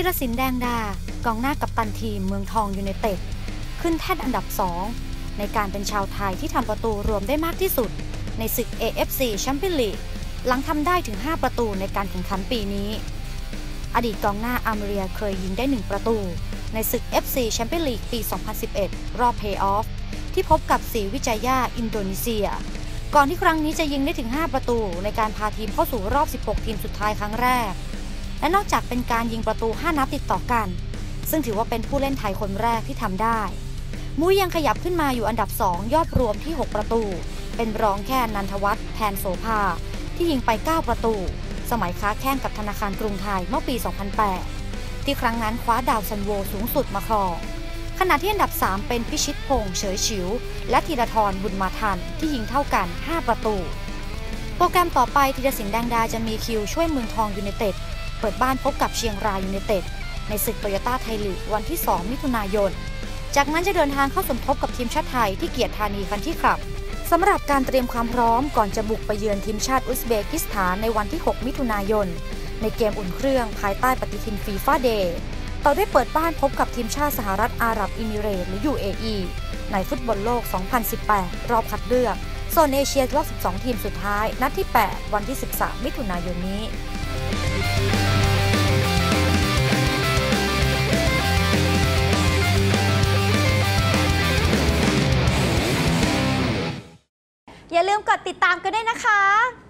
ธีรศิลป์แดงดากองหน้ากับตันทีมเมืองทองยูไนเต็ดขึ้นแท่นอันดับ 2 ในการเป็นชาวไทยที่ทำประตูรวมได้มากที่สุด ในศึก AFC แชมเปี้ยนลีกหลังทำได้ถึง 5 ประตูในการแข่งขันปีนี้ อดีตกองหน้าอาร์เมเรียเคยยิงได้ 1 ประตู ในศึก FC แชมเปี้ยนลีกปี 2011 รอบเพย์ออฟที่พบกับสีวิจัยยาอินโดนีเซีย ก่อนที่ครั้งนี้จะยิงได้ถึง 5 ประตู ในการพาทีมเข้าสู่รอบ 16 ทีมสุดท้ายครั้งแรก และนอกจากเป็นการยิงประตู 5 นัดติดต่อกัน ซึ่งถือว่าเป็นผู้เล่นไทยคนแรกที่ทำได้ มุ้ยยังขยับขึ้นมาอยู่อันดับ 2 ยอดรวมที่ 6 ประตู เป็นรองแค่นันทวัฒน์แพนโสภา ที่ยิงไป 9 ประตู สมัยค้าแข่งกับธนาคารกรุงไทยเมื่อปี 2008 ที่ครั้งนั้นคว้าดาวซันโวสูงสุดมาครองขณะที่อันดับ 3 เป็นพิชิตพงษ์เฉยฉิว และธีรทรบุญมาทันที่ยิงเท่ากัน 5 ประตู โปรแกรมต่อไปธีรศิลป์แดงดาจะมีคิวช่วยเมืองทองยูไนเต็ด เปิดบ้านพบกับเชียงรายยูไนเต็ดในศึกโตโยต้าไทยลีกวันที่ 2 มิถุนายน จากนั้นจะเดินทางเข้าสมทบกับทีมชาติไทยที่เกียรติธานีคันที่ขับสำหรับการเตรียมความพร้อมก่อนจะบุกไปเยือนทีมชาติอุซเบกิสถานในวันที่ 6 มิถุนายน ในเกมอุ่นเครื่องภายใต้ปฏิทินฟีฟ่าเดย์ต่อด้วยเปิดบ้านพบกับทีมชาติสหรัฐอาหรับอิมิเรตส์หรือ UAE ในฟุตบอลโลก 2018 รอบคัดเลือกโซนเอเชียรอบ 12 ทีมสุดท้าย นัดที่ 8 วันที่ 13 มิถุนายนนี้ อย่าลืมกดติดตามกันด้วยนะคะ